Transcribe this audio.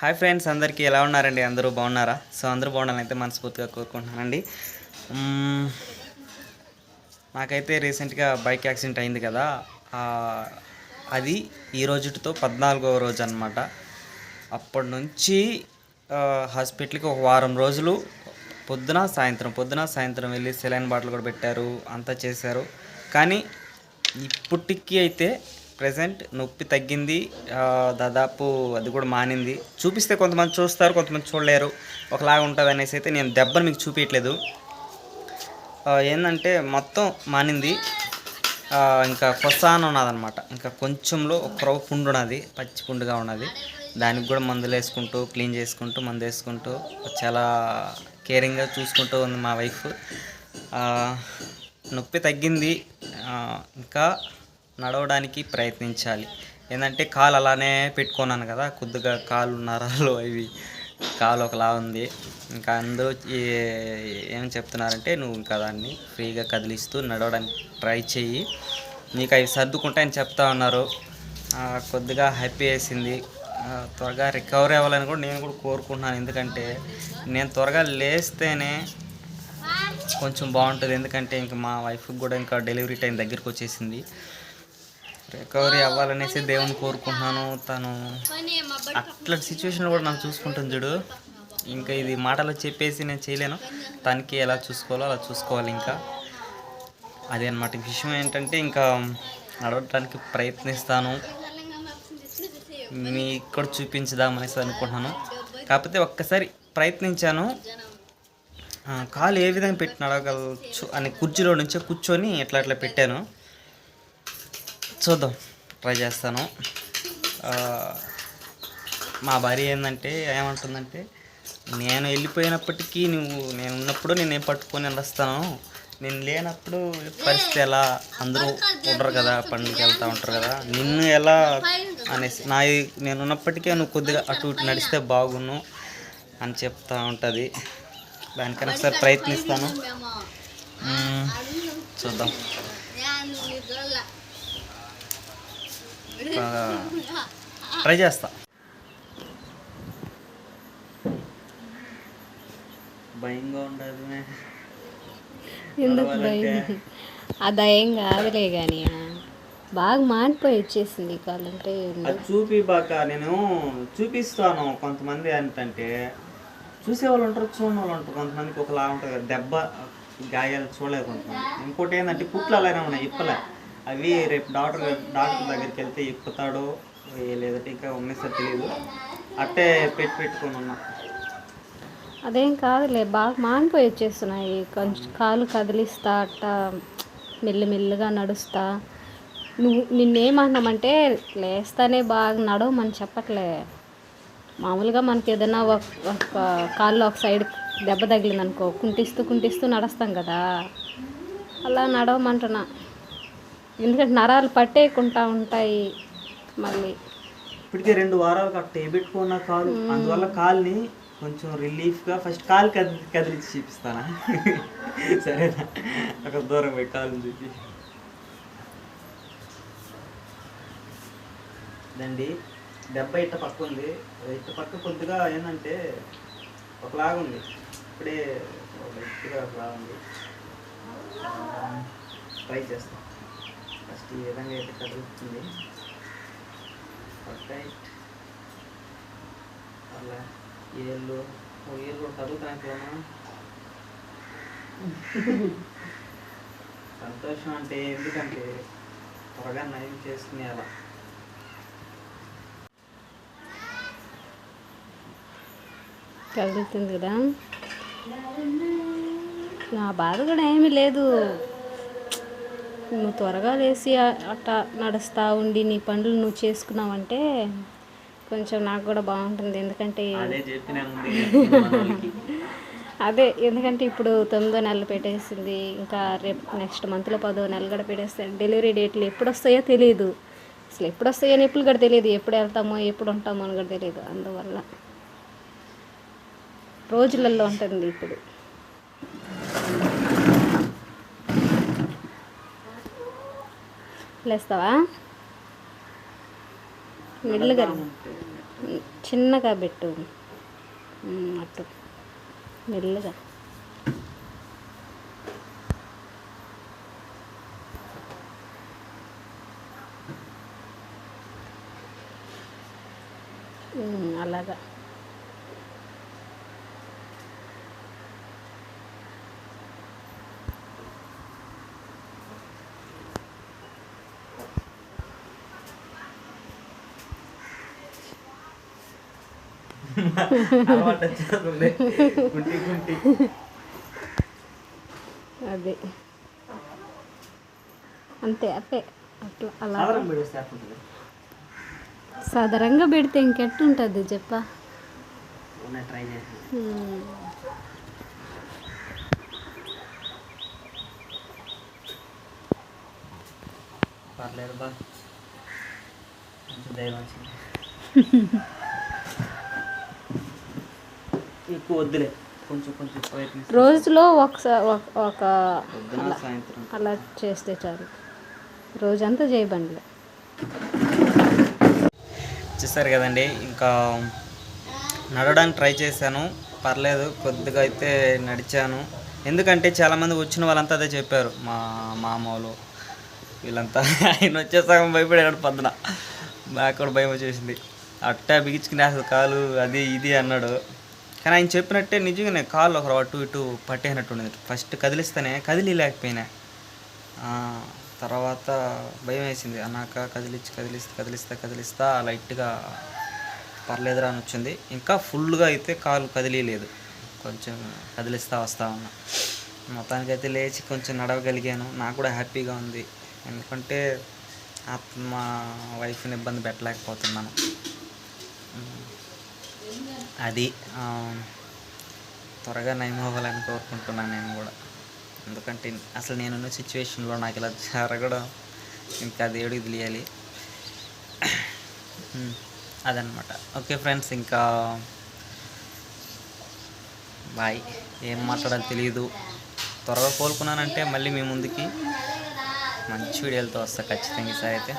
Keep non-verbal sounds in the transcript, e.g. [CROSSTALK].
Hi friends అందరికీ ఎలా ఉన్నారండి? అందరూ బాగున్నారా? సో అందరూ బాగుండాలని అయితే మనస్ఫూర్తిగా కోరుకుంటున్నానండి. నాకైతే రీసెంట్గా బైక్ యాక్సిడెంట్ అయింది కదా. అది ఈ రోజుతో పద్నాలుగవ రోజు అనమాట అప్పటి నుంచి హాస్పిటల్కి ఒక వారం రోజులు పొద్దున సాయంత్రం పొద్దున సాయంత్రం వెళ్ళి సెలైన్ బాటిల్ కూడా పెట్టారు అంతా చేశారు. కానీ ఇప్పటికి అయితే ప్రజెంట్ నొప్పి తగ్గింది. దాదాపు అది కూడా మానింది. చూపిస్తే కొంతమంది చూస్తారు కొంతమంది చూడలేరు. ఒకలాగా ఉంటుంది అనేసి అయితే నేను దెబ్బను మీకు చూపించట్లేదు ఏంటంటే మొత్తం మానింది. ఇంకా ఇంకా కొసాన ఉన్నదన్నమాట. ఇంకా కొంచెంలో ఒక రవ్వ పుండు ఉన్నది పచ్చి పుండుగా ఉన్నది. దానికి కూడా మందులు వేసుకుంటూ క్లీన్ చేసుకుంటూ మందు వేసుకుంటూ చాలా కేరింగ్గా చూసుకుంటూ ఉంది మా వైఫ్. నొప్పి తగ్గింది. ఇంకా నడవడానికి ప్రయత్నించాలి. ఏంటంటే కాలు అలానే పెట్టుకున్నాను కదా కొద్దిగా కాలు నరాలు అవి కాలు ఒకలా ఉంది. ఇంకా అందరూ ఏం చెప్తున్నారంటే నువ్వు ఇంకా దాన్ని ఫ్రీగా కదిలిస్తూ నడవడానికి ట్రై చెయ్యి. నీకు అవి సర్దుకుంటాయని చెప్తా ఉన్నారు. కొద్దిగా హ్యాపీ వేసింది. త్వరగా రికవరీ అవ్వాలని కూడా నేను కూడా కోరుకుంటున్నాను. ఎందుకంటే నేను త్వరగా లేస్తేనే కొంచెం బాగుంటుంది. ఎందుకంటే ఇంకా మా వైఫ్కి కూడా ఇంకా డెలివరీ టైం దగ్గరికి వచ్చేసింది. రికవరీ అవ్వాలనేసి దేవుని కోరుకుంటున్నాను. తను అట్లాంటి సిచ్యువేషన్లో కూడా నాకు చూసుకుంటాను చూడు. ఇంకా ఇది మాటలు చెప్పేసి నేను చేయలేను. తనకి ఎలా చూసుకోవాలో అలా చూసుకోవాలి ఇంకా. అదే అనమాట విషయం ఏంటంటే ఇంకా నడవటానికి ప్రయత్నిస్తాను. మీ ఇక్కడ చూపించుదామనేసి అనుకుంటున్నాను. కాకపోతే ఒక్కసారి ప్రయత్నించాను. కాలు ఏ విధంగా పెట్టి నడవగలచ్చు అని కుర్చీలో నుంచే కూర్చొని ఇట్లా అట్లా పెట్టాను. చూద్దాం. ట్రై చేస్తాను. మా భార్య ఏంటంటే ఏమంటుందంటే నేను వెళ్ళిపోయినప్పటికీ నువ్వు నేను ఉన్నప్పుడు నేను పట్టుకొని నడుస్తాను నేను లేనప్పుడు పరిస్థితి ఎలా? అందరూ ఉండరు కదా పండుగకి వెళ్తూ ఉంటారు కదా. నిన్ను ఎలా అనేసి నా నేను ఉన్నప్పటికీ నువ్వు కొద్దిగా అటు ఇటు నడిస్తే బాగున్ను అని చెప్తా ఉంటుంది. దానికన్నా ఒకసారి ప్రయత్నిస్తాను. చూద్దాం. [LAUGHS] ట్రై చేస్తా. భయంగా ఉండదు ఎందుకు భయం? అది ఏం కాదులే కానీ బాగా మానిపోయి వచ్చేసింది కాలంటే అది చూపి బాక నేను చూపిస్తాను కొంతమంది ఏంటంటే చూసేవాళ్ళు ఉంటారు చూడని వాళ్ళు ఉంటారు. కొంతమందికి ఒకలా ఉంటుంది కదా దెబ్బ గాయాలు చూడలేదు కొంతమంది ఇంకోటి ఏంటంటే కుట్లు అలానే ఉన్నాయి ఇప్పలే. అవి రేపు డాక్టర్ డాక్టర్ దగ్గరికి వెళ్తే ఇప్పుతాడో లేదంటే ఇంకా ఉన్నసరి తెలియదు అట్టే పెట్టి పెట్టుకొని ఉన్నా. అదేం కాదులే బాగా మానిపోయి వచ్చేస్తున్నాయి. కొంచెం కాలు కదిలిస్తా అట్ట మెల్లిమెల్లిగా నడుస్తా. నువ్వు నిన్నేమన్నామంటే లేస్తానే బాగా నడవమని చెప్పట్లే. మామూలుగా మనకి ఏదైనా ఒక ఒక కాల్లో ఒక సైడ్ దెబ్బ తగిలిందనుకో కుంటిస్తూ కుంటిస్తూ నడుస్తాం కదా. అలా నడవమంటున్నా. ఎందుకంటే నరాలు పట్టేయకుండా ఉంటాయి మళ్ళీ. ఇప్పటికే రెండు వారాలు కట్ట పెట్టుకున్న కాలు అందువల్ల కాల్ని కొంచెం రిలీఫ్గా ఫస్ట్ కాలు కదిలి కదిలించి చూపిస్తానా? [LAUGHS] సరేనా? అక్కడ దూరం పోయి కాలు చూపి. దండి దెబ్బ ఇట్ట పక్క ఉంది. ఇట్ట పక్క కొద్దిగా ఏంటంటే ఒకలాగా ఉంది. ఇప్పుడే గట్టిగా ఒకలాగా ఉంది. ట్రై చేస్తాం. ఫస్ట్ ఈ విధంగా అయితే కదులుతుంది? పర్ఫెక్ట్ అలా ఏళ్ళు ఓ ఏళ్ళు కూడా కదులుతానికేమో సంతోషం అంటే ఎందుకంటే త్వరగా నయం చేసుకునే అలా. కదులుతుంది కదా? నా బాధ కూడా ఏమీ లేదు. నువ్వు త్వరగా లేచి అట్ట నడుస్తా ఉండి నీ పనులు నువ్వు చేసుకున్నావంటే కొంచెం నాకు కూడా బాగుంటుంది. ఎందుకంటే అదే [LAUGHS] ఎందుకంటే ఇప్పుడు తొమ్మిదో నెలలు పెట్టేసింది. ఇంకా రేపు నెక్స్ట్ మంత్లో పదో నెలలు కూడా పెట్టేస్తాను డెలివరీ డేట్లు ఎప్పుడు వస్తాయో తెలియదు అసలు ఎప్పుడు వస్తాయో ఎప్పుడు కూడా తెలియదు ఎప్పుడు వెళ్తామో ఎప్పుడు ఉంటామో అని కూడా తెలియదు అందువల్ల రోజులలో ఉంటుంది ఇప్పుడు. లేస్తావా మెల్లిగా ఉంటే చిన్నగా పెట్టు. అట్టు. మెల్లగా అలవాటు వచ్చేస్తుంది గుంటి గుంటి. అది. అంతే అట్లా. అలా. సాధారణంగా పెడితే ఇంకెట్టుంటుంది చెప్పా. ట్రై చేసి. పర్లేదు బా. కొంచెం దయ వచ్చింది. [LAUGHS] ఎక్కువ వద్దులే. కొంచెం కొంచెం ప్రయత్నిస్తాను రోజులో ఒకసారి ఒక పొద్దున సాయంత్రం. అలా చేస్తే చాలు. రోజంతా చేయబండి చూస్తారు కదండి. ఇంకా నడవడానికి ట్రై చేశాను. పర్లేదు కొద్దిగా అయితే నడిచాను. ఎందుకంటే చాలామంది వచ్చిన వాళ్ళంతా అదే చెప్పారు. మా మామ వాళ్ళు వీళ్ళంతా [LAUGHS] ఆయన వచ్చేసాక భయపడాడు పొద్దున. నాకు కూడా భయం వచ్చేసింది. అట్టా బిగించుకునే అసలు కాలు అది ఇది అన్నాడు. కానీ ఆయన చెప్పినట్టే నిజంగానే కాళ్ళు ఒక అటు ఇటు పట్టేసినట్టు ఉండేది ఫస్ట్ కదిలిస్తేనే కదిలిలేకపోయినా. తర్వాత భయం వేసింది. అన్నాక కదిలిచ్చి కదిలిస్తే కదిలిస్తా కదిలిస్తా లైట్గా పర్లేదురా అని వచ్చింది. ఇంకా ఫుల్గా అయితే కాలు కదిలీలేదు. కొంచెం కదిలిస్తా వస్తా ఉన్నా. మొత్తానికైతే లేచి కొంచెం నడవగలిగాను. నాకు కూడా హ్యాపీగా ఉంది. ఎందుకంటే ఆప్- మా వైఫ్ని ఇబ్బంది పెట్టలేకపోతున్నాను. అది త్వరగా నయం అవ్వాలని కోరుకుంటున్నాను నేను కూడా. ఎందుకంటే అసలు నేనున్న సిచ్యువేషన్లో నాకు ఇలా జరగడం ఇంకా దేవుడికి తెలియాలి. అదనమాట ఓకే ఫ్రెండ్స్ ఇంకా బాయ్. ఏం మాట్లాడాలి తెలియదు త్వరగా కోలుకున్నానంటే మళ్ళీ మీ ముందుకి మంచి వీడియోలతో వస్తా ఖచ్చితంగా ఈసారి అయితే.